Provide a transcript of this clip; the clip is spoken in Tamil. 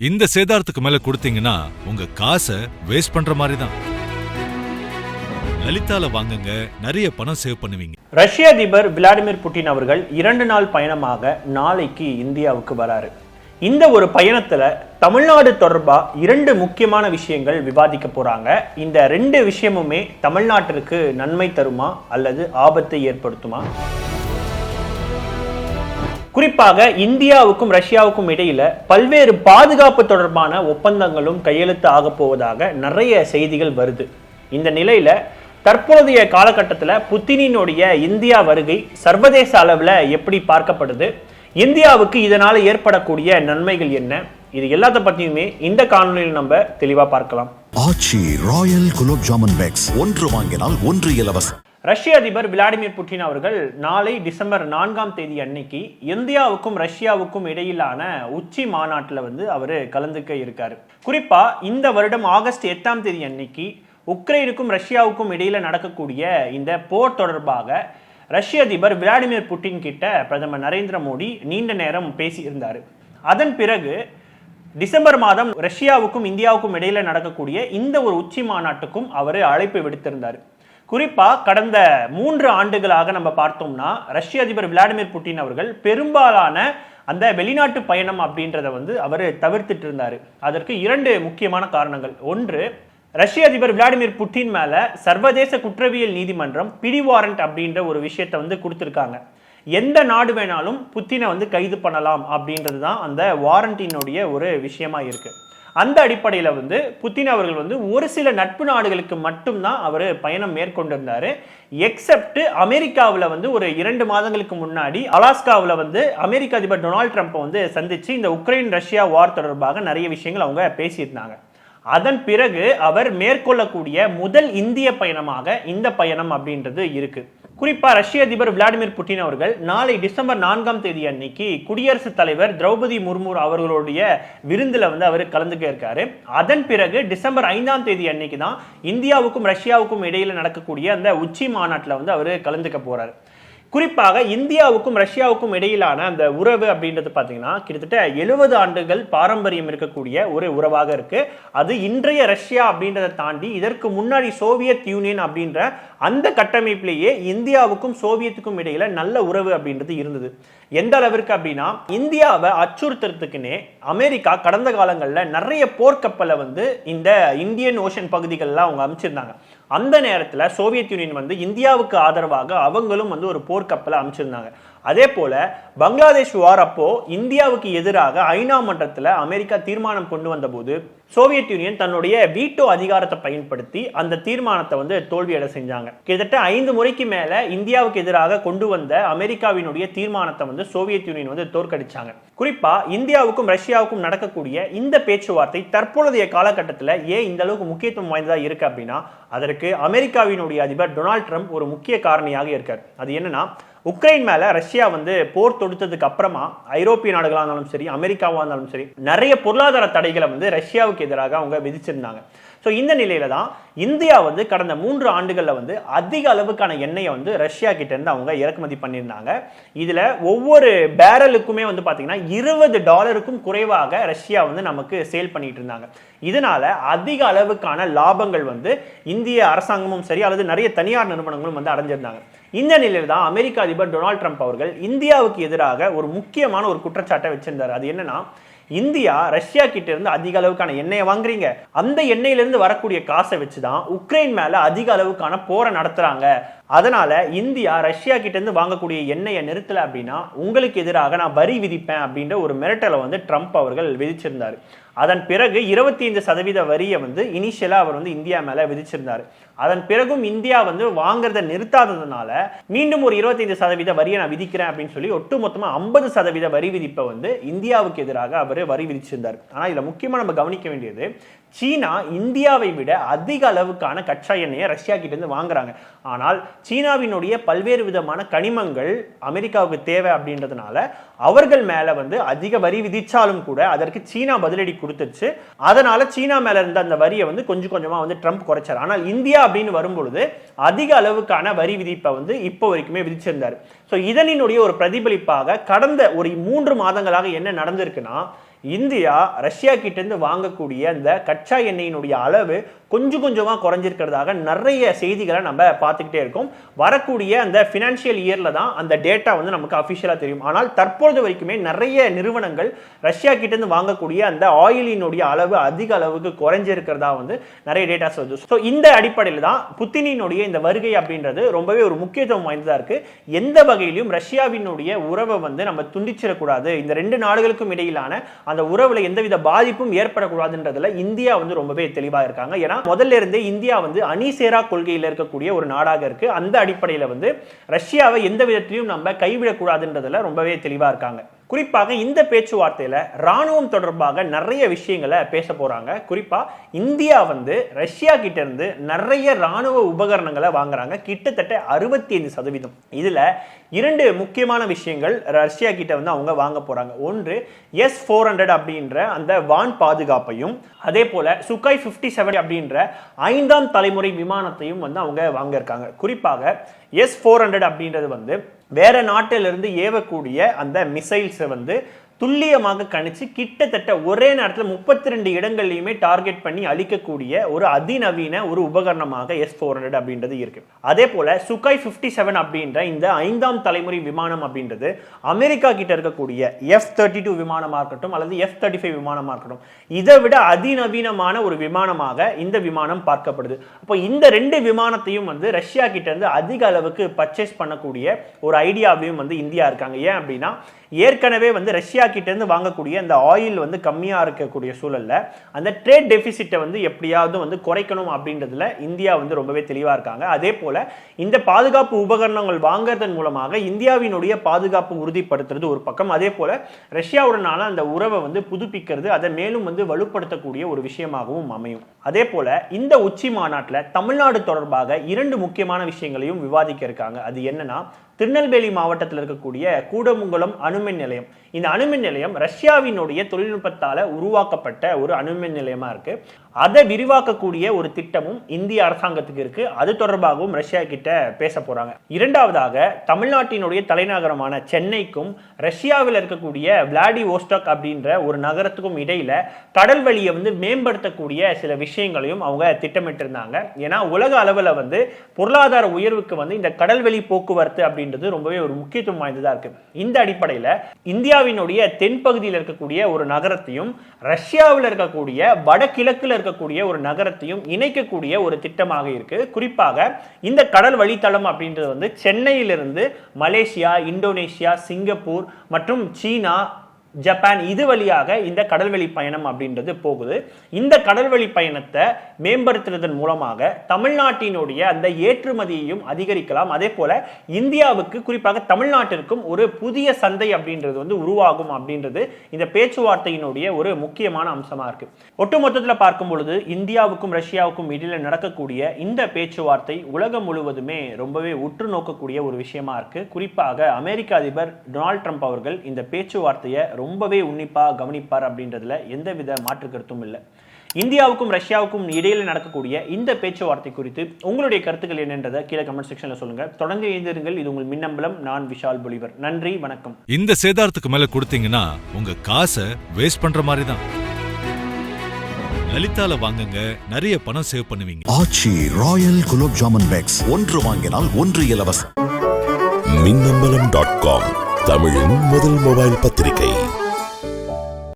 இந்த சேதாரத்துக்கு மேல கொடுத்தீங்கன்னா உங்க காசை வேஸ்ட் பண்ற மாதிரி தான் லலிதால வாங்குங்க நிறைய பணம் சேவ் பண்ணுவீங்க. ரஷ்ய அதிபர் விளாடிமிர் புட்டின் அவர்கள் இரண்டு நாள் பயணமாக நாளைக்கு இந்தியாவுக்கு வராரு. இந்த ஒரு பயணத்துல தமிழ்நாடு தொடர்பா இரண்டு முக்கியமான விஷயங்கள் விவாதிக்க போறாங்க. இந்த ரெண்டு விஷயமுமே தமிழ்நாட்டிற்கு நன்மை தருமா அல்லது ஆபத்தை ஏற்படுத்துமா? குறிப்பாக இந்தியாவுக்கும் ரஷ்யாவுக்கும் இடையில பல்வேறு பாதுகாப்பு தொடர்பான ஒப்பந்தங்களும் கையெழுத்து ஆகப் போவதாக நிறைய செய்திகள் வருது. இந்த நிலையில தற்போதைய காலகட்டத்தில் புத்தினினுடைய இந்தியா வருகை சர்வதேச அளவில் எப்படி பார்க்கப்படுது? இந்தியாவுக்கு இதனால் ஏற்படக்கூடிய நன்மைகள் என்ன? இது எல்லாத்த பற்றியுமே இந்த காணொலியில் நம்ம தெளிவாக பார்க்கலாம். Aachi royal gulab jamun packs. ஒன்று வாங்கினால் ஒன்று இலவசம். ரஷ்ய அதிபர் விளாடிமிர் புட்டின் அவர்கள் நாளை டிசம்பர் நான்காம் தேதி அன்னைக்கு இந்தியாவுக்கும் ரஷ்யாவுக்கும் இடையிலான உச்சி மாநாட்டில் வந்து அவர் கலந்துக்க இருக்கார். குறிப்பாக இந்த வருடம் ஆகஸ்ட் எட்டாம் தேதி அன்னைக்கு உக்ரைனுக்கும் ரஷ்யாவுக்கும் இடையில் நடக்கக்கூடிய இந்த போர் தொடர்பாக ரஷ்ய அதிபர் விளாடிமிர் புட்டின் கிட்ட பிரதமர் நரேந்திர மோடி நீண்ட நேரம் பேசியிருந்தார் அதன் பிறகு டிசம்பர் மாதம் ரஷ்யாவுக்கும் இந்தியாவுக்கும் இடையில நடக்கக்கூடிய இந்த ஒரு உச்சி மாநாட்டுக்கும் அவர் அழைப்பு விடுத்திருந்தார். குறிப்பாக கடந்த மூன்று ஆண்டுகளாக நம்ம பார்த்தோம்னா ரஷ்ய அதிபர் விளாடிமிர் புட்டின் அவர்கள் பெரும்பாலான அந்த வெளிநாட்டு பயணம் அப்படின்றத வந்து அவர் தவிர்த்துட்டு இருந்தார். அதற்கு இரண்டு முக்கியமான காரணங்கள். ஒன்று ரஷ்ய அதிபர் விளாடிமிர் புட்டின் மேலே சர்வதேச குற்றவியல் நீதிமன்றம் பிடி வாரண்ட் அப்படின்ற ஒரு விஷயத்தை வந்து கொடுத்துருக்காங்க. எந்த நாடு வேணாலும் புத்தினை வந்து கைது பண்ணலாம் அப்படின்றது தான் அந்த வாரண்டினுடைய ஒரு விஷயமா இருக்குது அந்த அடிப்படையில் வந்து புத்தின் அவர்கள் வந்து ஒரு சில நட்பு நாடுகளுக்கு மட்டும்தான் அவர் பயணம் மேற்கொண்டிருந்தார். எக்ஸப்ட் அமெரிக்காவில் வந்து ஒரு இரண்டு மாதங்களுக்கு முன்னாடி அலாஸ்காவில் வந்து அமெரிக்க அதிபர் டொனால்ட் ட்ரம்ப்பை வந்து சந்தித்து இந்த உக்ரைன் ரஷ்யா வார் தொடர்பாக நிறைய விஷயங்கள் அவங்க பேசியிருந்தாங்க. அதன் பிறகு அவர் மேற்கொள்ளக்கூடிய முதல் இந்திய பயணமாக இந்த பயணம் அப்படின்றது இருக்கு. குறிப்பா ரஷ்ய அதிபர் விளாடிமிர் புட்டின் அவர்கள் நாளை டிசம்பர் நான்காம் தேதி அன்னைக்கு குடியரசுத் தலைவர் திரௌபதி முர்மு அவர்களுடைய விருந்தில் வந்து அவர் கலந்துக்க இருக்காரு. அதன் பிறகு டிசம்பர் ஐந்தாம் தேதி அன்னைக்கு தான் இந்தியாவுக்கும் ரஷ்யாவுக்கும் இடையில நடக்கக்கூடிய அந்த உச்சி மாநாட்டில் வந்து அவர் கலந்துக்க போறாரு. குறிப்பாக இந்தியாவுக்கும் ரஷ்யாவுக்கும் இடையிலான அந்த உறவு அப்படின்றது பார்த்தீங்கன்னா கிட்டத்தட்ட எழுபது ஆண்டுகள் பாரம்பரியம் இருக்கக்கூடிய ஒரு உறவாக இருக்கு. அது இன்றைய ரஷ்யா அப்படின்றத தாண்டி இதற்கு முன்னாடி சோவியத் யூனியன் அப்படின்ற அந்த கட்டமைப்பிலேயே இந்தியாவுக்கும் சோவியத்துக்கும் இடையில நல்ல உறவு அப்படின்றது இருந்தது. எந்த அளவிற்கு அப்படின்னா இந்தியாவை அச்சுறுத்துறதுக்குன்னே அமெரிக்கா கடந்த காலங்களில் நிறைய போர்க்கப்பலை வந்து இந்த இந்தியன் ஓஷன் பகுதிகளெலாம் அவங்க அமைச்சிருந்தாங்க. அந்த நேரத்தில் சோவியத் யூனியன் வந்து இந்தியாவுக்கு ஆதரவாக அவங்களும் வந்து ஒரு போர்க்கப்பலை அமைச்சிருந்தாங்க. அதே போல பங்களாதேஷ் வார் அப்போ இந்தியாவுக்கு எதிராக ஐநா மன்றத்தில் அமெரிக்கா தீர்மானம் கொண்டு வந்தபோது சோவியத் யூனியன் தன்னுடைய வீட்டோ அதிகாரத்தை பயன்படுத்தி அந்த தீர்மானத்தை வந்து தோல்வியடை செஞ்சாங்க. கிட்டத்தட்ட ஐந்து முறைக்கு மேல இந்தியாவுக்கு எதிராக கொண்டு வந்த அமெரிக்காவினுடைய தீர்மானத்தை வந்து சோவியத் யூனியன் வந்து தோற்கடிச்சாங்க. குறிப்பா இந்தியாவுக்கும் ரஷ்யாவுக்கும் நடக்கக்கூடிய இந்த பேச்சுவார்த்தை தற்பொழுதைய காலகட்டத்தில் ஏன் இந்த அளவுக்கு முக்கியத்துவம் வாய்ந்ததா இருக்கு அப்படின்னா அதற்கு அமெரிக்காவினுடைய அதிபர் டொனால்ட் ட்ரம்ப் ஒரு முக்கிய காரணியாக இருக்கார். அது என்னன்னா உக்ரைன் மேலே ரஷ்யா வந்து போர் தொடுத்ததுக்கு அப்புறமா ஐரோப்பிய நாடுகளாக இருந்தாலும் சரி அமெரிக்காவாக இருந்தாலும் சரி நிறைய பொருளாதார தடைகளை வந்து ரஷ்யாவுக்கு எதிராக அவங்க விதிச்சிருந்தாங்க. ஸோ இந்த நிலையில தான் இந்தியா வந்து கடந்த மூன்று ஆண்டுகளில் வந்து அதிக அளவுக்கான எண்ணெயை வந்து ரஷ்யா கிட்டேருந்து அவங்க இறக்குமதி பண்ணியிருந்தாங்க. இதில் ஒவ்வொரு பேரலுக்குமே வந்து பார்த்தீங்கன்னா இருபது டாலருக்கும் குறைவாக ரஷ்யா வந்து நமக்கு சேல் பண்ணிட்டு இருந்தாங்க. இதனால அதிக அளவுக்கான லாபங்கள் வந்து இந்திய அரசாங்கமும் சரி அல்லது நிறைய தனியார் நிறுவனங்களும் வந்து அடைஞ்சிருந்தாங்க. இந்த நிலையில் தான் அமெரிக்க அதிபர் டொனால்ட் ட்ரம்ப் அவர்கள் இந்தியாவுக்கு எதிராக ஒரு முக்கியமான ஒரு குற்றச்சாட்டை வச்சிருந்தார். அது என்னன்னா இந்தியா ரஷ்யா கிட்ட இருந்து அதிக அளவுக்கான எண்ணெயை வாங்குறீங்க. அந்த எண்ணெயிலிருந்து வரக்கூடிய காசை வச்சு தான் உக்ரைன் மேல அதிக அளவுக்கான போரை நடத்துறாங்க. அதனால இந்தியா ரஷ்யா கிட்ட இருந்து வாங்கக்கூடிய எண்ணெயை நிறுத்தல அப்படின்னா உங்களுக்கு எதிராக நான் வரி விதிப்பேன் அப்படின்ற ஒரு மிரட்டலை வந்து ட்ரம்ப் அவர்கள் விதிச்சிருந்தார். அதன் பிறகு இருபத்தி ஐந்து சதவீத வரியை வந்து இனிஷியலா அவர் வந்து இந்தியா மேல விதிச்சிருந்தார். அதன் பிறகும் இந்தியா வந்து வாங்குறத நிறுத்தாததுனால மீண்டும் ஒரு இருபத்தைந்து சதவீத வரியை நான் விதிக்கிறேன் அப்படின்னு சொல்லி ஒட்டுமொத்தமா ஐம்பது சதவீத வரி விதிப்பை வந்து இந்தியாவுக்கு எதிராக அவர் வரி விதிச்சிருந்தார். ஆனா இதுல முக்கியமா நம்ம கவனிக்க வேண்டியது சீனா இந்தியாவை விட அதிக அளவுக்கான கச்சா எண்ணெயை ரஷ்யா கிட்ட இருந்து வாங்குறாங்க. ஆனால் சீனாவினுடைய பல்வேறு விதமான கனிமங்கள் அமெரிக்காவுக்கு தேவை அப்படின்றதுனால அவர்கள் மேலே வந்து அதிக வரி விதித்தாலும் கூட அதற்கு சீனா பதிலடி கொடுத்துருச்சு அதனால சீனா மேலே இருந்த அந்த வரியை வந்து கொஞ்சம் கொஞ்சமாக வந்து ட்ரம்ப் குறைச்சார். ஆனால் இந்தியா அப்படின்னு வரும்பொழுது அதிக அளவுக்கான வரி விதிப்பை வந்து இப்போ வரைக்குமே விதிச்சிருந்தார். ஸோ இதனினுடைய ஒரு பிரதிபலிப்பாக கடந்த ஒரு மூன்று மாதங்களாக என்ன நடந்திருக்குன்னா இந்தியா ரஷ்யா கிட்டேருந்து வாங்கக்கூடிய அந்த கச்சா எண்ணெயினுடைய அளவு கொஞ்சம் கொஞ்சமாக குறைஞ்சிருக்கிறதாக நிறைய செய்திகளை நம்ம பார்த்துக்கிட்டே இருக்கோம். வரக்கூடிய அந்த ஃபினான்ஷியல் இயரில் தான் அந்த டேட்டா வந்து நமக்கு அஃபிஷியலாக தெரியும். ஆனால் தற்பொழுது வரைக்குமே நிறைய நிறுவனங்கள் ரஷ்யா கிட்டேருந்து வாங்கக்கூடிய அந்த ஆயிலினுடைய அளவு அதிக அளவுக்கு குறைஞ்சிருக்கிறதா வந்து நிறைய டேட்டாஸ் வருது ஸோ இந்த அடிப்படையில் தான் புத்தினினுடைய இந்த வருகை அப்படின்றது ரொம்பவே ஒரு முக்கியத்துவம் வாய்ந்ததாக இருக்குது எந்த வகையிலும் ரஷ்யாவினுடைய உறவை வந்து நம்ம துண்டிச்சிடக்கூடாது. இந்த ரெண்டு நாடுகளுக்கும் இடையிலான அந்த உறவில் எந்தவித பாதிப்பும் ஏற்படக்கூடாதுன்றதுல இந்தியா வந்து ரொம்பவே தெளிவாக இருக்காங்க. ஏன்னா முதல்ல இருந்தே இந்தியா வந்து அணிசேரா கொள்கையில் இருக்கக்கூடிய ஒரு நாடாக இருக்கு. அந்த அடிப்படையில வந்து ரஷ்யாவை எந்த விதத்திலையும் நம்ம கைவிடக்கூடாதுன்றதுல ரொம்பவே தெளிவா இருக்காங்க. குறிப்பாக இந்த பேச்சுவார்த்தையில் ராணுவம் தொடர்பாக நிறைய விஷயங்களை பேச போகிறாங்க குறிப்பாக இந்தியா வந்து ரஷ்யா கிட்டேருந்து நிறைய ராணுவ உபகரணங்களை வாங்குறாங்க. கிட்டத்தட்ட அறுபத்தி ஐந்து சதவீதம். இதில் இரண்டு முக்கியமான விஷயங்கள் ரஷ்யா கிட்ட வந்து அவங்க வாங்க போகிறாங்க ஒன்று எஸ் ஃபோர் ஹண்ட்ரட் அப்படின்ற அந்த வான் பாதுகாப்பையும் அதே போல் சுகாய் ஃபிஃப்டி செவன் அப்படின்ற ஐந்தாம் தலைமுறை விமானத்தையும் வந்து அவங்க வாங்க இருக்காங்க. குறிப்பாக எஸ் ஃபோர் ஹண்ட்ரட் அப்படின்றது வந்து வேற நாட்டிலிருந்து ஏவக்கூடிய அந்த மிசைல்ஸை வந்து துல்லியமாக கணிச்சு கிட்டத்தட்ட ஒரே நேரத்தில் முப்பத்தி ரெண்டு இடங்கள்லையுமே டார்கெட் பண்ணி அழிக்கக்கூடிய ஒரு அதிநவீன ஒரு உபகரணமாக எஸ் ஃபோர் ஹண்ட்ரட் அப்படின்றது இருக்கு. அதே போல சுகாய் ஃபிஃப்டி செவன் அப்படின்ற இந்த ஐந்தாம் தலைமுறை விமானம் அப்படின்றது அமெரிக்கா கிட்ட இருக்கக்கூடிய எஃப் தேர்ட்டி டூ விமானமாக இருக்கட்டும் அல்லது எஃப் தேர்ட்டி ஃபைவ் விமானமாக இருக்கட்டும் இதை விட அதிநவீனமான ஒரு விமானமாக இந்த விமானம் பார்க்கப்படுது. அப்போ இந்த ரெண்டு விமானத்தையும் வந்து ரஷ்யா கிட்ட இருந்து அதிக அளவுக்கு பர்ச்சேஸ் பண்ணக்கூடிய ஒரு ஐடியாவையும் வந்து இந்தியா இருக்காங்க. ஏன் அப்படின்னா ஏற்கனவே வந்து ரஷ்யா இருந்து வாங்கக்கூடிய அந்த ஆயில் வந்து கம்மியாக இருக்கக்கூடிய சூழல்ல அந்த ட்ரேட் டெபிசிட்டை வந்து எப்படியாவது வந்து குறைக்கணும் அப்படின்றதுல இந்தியா வந்து ரொம்பவே தெளிவாக இருக்காங்க. அதே போல் இந்த பாதுகாப்பு உபகரணங்கள் வாங்குறதன் மூலமாக இந்தியாவினுடைய பாதுகாப்பு உறுதிப்படுத்துறது ஒரு பக்கம். அதே போல் ரஷ்யாவுடனான அந்த உறவை வந்து புதுப்பிக்கிறது அதை மேலும் வந்து வலுப்படுத்தக்கூடிய ஒரு விஷயமாகவும் அமையும். அதே போல இந்த உச்சி மாநாட்டில் தமிழ்நாடு தொடர்பாக இரண்டு முக்கியமான விஷயங்களையும் விவாதிக்க இருக்காங்க. அது என்னன்னா திருநெல்வேலி மாவட்டத்தில் இருக்கக்கூடிய கூடமுங்குளம் அணுமின் நிலையம். இந்த அணுமின் நிலையம் ரஷ்யாவினுடைய தொழில்நுட்பத்தால் உருவாக்கப்பட்ட ஒரு அணுமின் நிலையமாக இருக்கு. அதை விரிவாக்கக்கூடிய ஒரு திட்டமும் இந்திய அரசாங்கத்துக்கு இருக்கு. அது தொடர்பாகவும் ரஷ்யா கிட்ட பேச போறாங்க. இரண்டாவதாக தமிழ்நாட்டினுடைய தலைநகரமான சென்னைக்கும் ரஷ்யாவில் இருக்கக்கூடிய விளாடி ஓஸ்டாக் அப்படின்ற ஒரு நகரத்துக்கும் இடையில கடல் வழியை வந்து மேம்படுத்தக்கூடிய சில விஷயங்களையும் அவங்க திட்டமிட்டிருந்தாங்க. ஏன்னா உலக அளவில் வந்து பொருளாதார உயர்வுக்கு வந்து இந்த கடல்வெளி போக்குவரத்து அப்படின்றது ரொம்பவே ஒரு முக்கியத்துவம் வாய்ந்ததா இருக்கு. இந்த அடிப்படையில் இந்தியாவினுடைய தென்பகுதியில் இருக்கக்கூடிய ஒரு நகரத்தையும் ரஷ்யாவில் இருக்கக்கூடிய வடகிழக்கில் இருக்கக்கூடிய ஒரு நகரத்தையும் இணைக்கக்கூடிய ஒரு திட்டமாக இருக்கு. குறிப்பாக இந்த கடல் வழித்தடம் அப்படின்றது வந்து சென்னையிலிருந்து மலேசியா இந்தோனேஷியா சிங்கப்பூர் மற்றும் சீனா ஜப்பான் இது வழியாக இந்த கடல்வெளி பயணம் அப்படின்றது போகுது. இந்த கடல்வெளி பயணத்தை மேம்படுத்துறதன் மூலமாக தமிழ்நாட்டினுடைய அந்த ஏற்றுமதியையும் அதிகரிக்கலாம். அதே போல இந்தியாவுக்கு குறிப்பாக தமிழ்நாட்டிற்கும் ஒரு புதிய சந்தை அப்படின்றது வந்து உருவாகும் அப்படின்றது இந்த பேச்சுவார்த்தையினுடைய ஒரு முக்கியமான அம்சமா இருக்கு. ஒட்டுமொத்தத்தில் பார்க்கும் பொழுது இந்தியாவுக்கும் ரஷ்யாவுக்கும் இடையில நடக்கக்கூடிய இந்த பேச்சுவார்த்தை உலகம் முழுவதுமே ரொம்பவே உற்று நோக்கக்கூடிய ஒரு விஷயமா இருக்கு. குறிப்பாக அமெரிக்க அதிபர் டொனால்ட் ட்ரம்ப் அவர்கள் இந்த பேச்சுவார்த்தையை ரொம்பவே உன்னிப்பா கவனிப்பார் அப்படின்றதுல எந்தவித மாற்று கருத்தும் இல்லை. இந்தியாவுக்கும் ரஷ்யாவுக்கும் இடையில நடக்கக்கூடிய இந்த பேச்சுவார்த்தை குறித்து உங்களுடைய கருத்துக்கள் என்னன்றதை கீழே கமெண்ட் செக்ஷன்ல சொல்லுங்க. தொடர்ந்து எழுந்திருங்கள் இது உங்கள் மின்னம்பலம். நான் விஷால் பொலிவர். நன்றி. வணக்கம். இந்த சேதாரத்துக்கு மேல கொடுத்தீங்கன்னா உங்க காசை வேஸ்ட் பண்ற மாதிரி தான் லலிதால வாங்குங்க. நிறைய பணம் சேவ் பண்ணுவீங்க. Aachi royal gulab jamun packs. ஒன்று வாங்கினால் ஒன்று இலவசம். மின்னம்பலம் டாட் காம் தமிழின் முதல் மொபைல் பத்திரிகை.